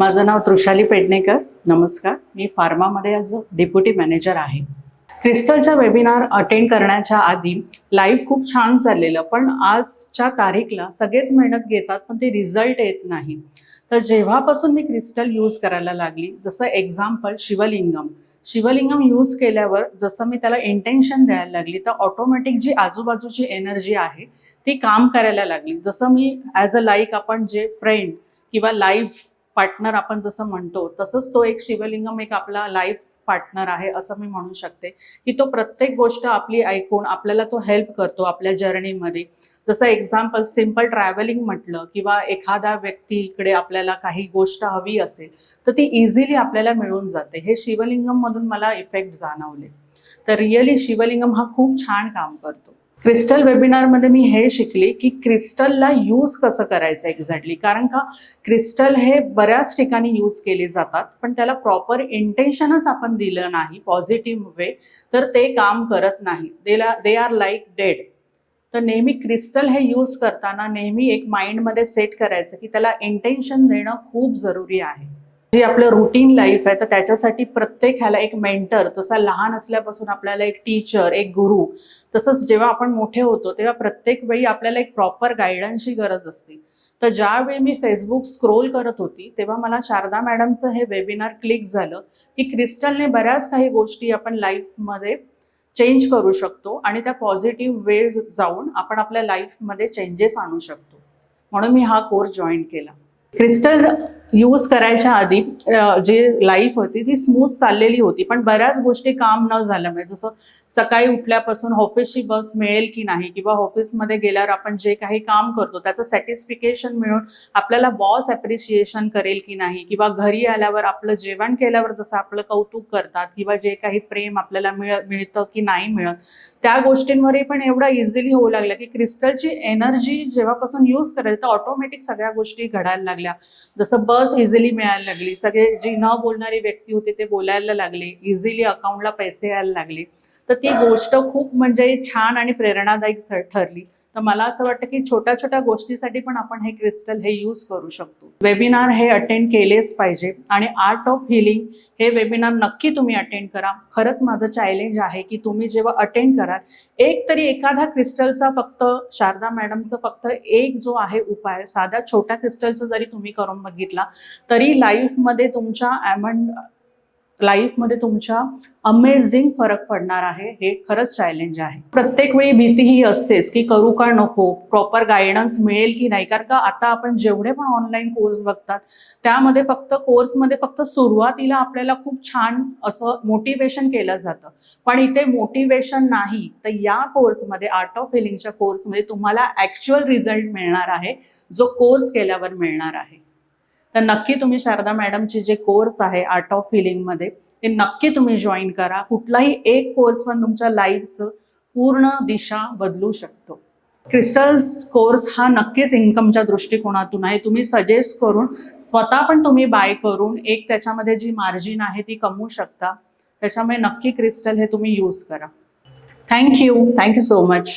माझं नाव तृषाली पेडणेकर. नमस्कार. मी फार्मामध्ये आज डेप्युटी मॅनेजर आहे. क्रिस्टलच्या वेबिनार अटेंड करण्याच्या आधी लाईव्ह खूप छान चाललेलं पण आजच्या तारीखला सगळेच मेहनत घेतात पण ते रिझल्ट येत नाही. तर जेव्हापासून मी क्रिस्टल यूज करायला लागली जसं एक्झाम्पल शिवलिंगम. शिवलिंगम यूज केल्यावर जसं मी त्याला इंटेन्शन द्यायला लागली तर ऑटोमॅटिक जी आजूबाजूची एनर्जी आहे ती काम करायला लागली. जसं मी ॲज अ लाईक आपण जे फ्रेंड किंवा लाईफ पार्टनर आपण जसं म्हणतो तसंच तो एक शिवलिंगम एक आपला लाईफ पार्टनर आहे असं मी म्हणू शकते. की तो प्रत्येक गोष्ट आपली ऐकून आपल्याला तो हेल्प करतो आपल्या जर्नीमध्ये जसं एक्झाम्पल सिंपल ट्रॅव्हलिंग म्हटलं किंवा एखाद्या व्यक्तीकडे आपल्याला काही गोष्ट हवी असेल तर ती इझिली आपल्याला मिळून जाते. हे शिवलिंगम मधून मला इफेक्ट जाणवले. तर रिअली शिवलिंगम हा खूप छान काम करतो. क्रिस्टल वेबिनारमध्ये मी हे शिकले की क्रिस्टलला यूज कसं करायचं एक्झॅक्टली कारण का क्रिस्टल हे बऱ्याच ठिकाणी यूज केले जातात पण त्याला प्रॉपर इंटेन्शनच आपण दिलं नाही पॉझिटिव्ह वे तर ते काम करत नाही. देला दे आर लाईक डेड तर नेहमी क्रिस्टल हे यूज करताना नेहमी एक माइंडमध्ये सेट करायचं की त्याला इंटेन्शन देणं खूप जरुरी आहे. जी आपलं रुटीन लाईफ आहे तर त्याच्यासाठी प्रत्येक ह्याला एक मेंटर जसा लहान असल्यापासून आपल्याला एक टीचर एक गुरु तसंच जेव्हा आपण मोठे होतो तेव्हा प्रत्येक वेळी आपल्याला एक प्रॉपर गायडन्सची गरज असते. तर ज्यावेळी मी फेसबुक स्क्रोल करत होती तेव्हा मला शारदा मॅडमचं हे वेबिनार क्लिक झालं की क्रिस्टलने बऱ्याच काही गोष्टी आपण लाईफमध्ये चेंज करू शकतो आणि त्या पॉझिटिव्ह वे जाऊन आपण आपल्या लाईफमध्ये चेंजेस आणू शकतो. म्हणून मी हा कोर्स जॉईन केला. क्रिस्टल यूज करायच्या आधी जी जे लाईफ होती ती स्मूथ चाललेली होती. पण बऱ्याच गोष्टी काम न झाल्यामुळे जसं सकाळी उठल्यापासून ऑफिसची बस मिळेल की नाही किंवा ऑफिसमध्ये गेल्यावर आपण जे काही काम करतो त्याचं सॅटिस्फिकेशन मिळून आपल्याला बॉस ॲप्रिशिएशन करेल की नाही किंवा घरी आल्यावर आपलं जेवण केल्यावर जसं आपलं कौतुक करतात किंवा जे काही प्रेम आपल्याला मिळ मिळतं की नाही मिळत त्या गोष्टींवरही पण एवढं इझिली होऊ लागलं की क्रिस्टलची एनर्जी जेव्हापासून यूज करायला तर ऑटोमॅटिक सगळ्या गोष्टी घडायला लागल्या. जसं बस इझिली मिळायला लागली. सगळे जी न बोलणारी व्यक्ती होते ते बोलायला लागले. इझिली अकाउंटला पैसे यायला लागले. तर ती गोष्ट खूप म्हणजे छान आणि प्रेरणादायी ठरली. तर मला असं वाटतं की छोट्या छोट्या गोष्टीसाठी पण आपण हे क्रिस्टल हे यूज करू शकतो. वेबिनार हे अटेंड केलेच पाहिजे आणि आर्ट ऑफ हिलिंग हे वेबिनार नक्की तुम्ही अटेंड करा. खरंच माझं चॅलेंज आहे की तुम्ही जेव्हा अटेंड कराल एक तरी एखादा क्रिस्टलचा फक्त शारदा मॅडमचं फक्त एक जो आहे उपाय साध्या छोट्या क्रिस्टलचा जरी तुम्ही करून बघितला तरी लाईफमध्ये तुमच्या ॲमंड लाईफमध्ये तुमच्या अमेझिंग फरक पडणार आहे. हे खरंच चॅलेंज आहे. प्रत्येक वेळी भीती ही असतेच की करू का नको प्रॉपर गायडन्स मिळेल की नाही? कारण का आता आपण जेवढे पण ऑनलाईन कोर्स बघतात त्यामध्ये फक्त कोर्समध्ये फक्त सुरुवातीला आपल्याला खूप छान असं मोटिवेशन केलं जातं. पण इथे मोटिवेशन नाही तर या कोर्समध्ये आर्ट ऑफ हिलिंगच्या कोर्समध्ये तुम्हाला ॲक्च्युअल रिझल्ट मिळणार आहे जो कोर्स केल्यावर मिळणार आहे. तर नक्की तुम्ही शारदा मॅडमचे जे कोर्स आहे आर्ट ऑफ फिलिंगमध्ये ते नक्की तुम्ही जॉईन करा. कुठलाही एक कोर्स पण तुमच्या लाईफचं पूर्ण दिशा बदलू शकतो. क्रिस्टल कोर्स हा नक्कीच इन्कमच्या दृष्टिकोनातून आहे. तुम्ही सजेस्ट करून स्वतः पण तुम्ही बाय करून एक त्याच्यामध्ये जी मार्जिन आहे ती कमवू शकता. त्याच्यामुळे नक्की क्रिस्टल हे तुम्ही यूज करा. Thank you thank you so much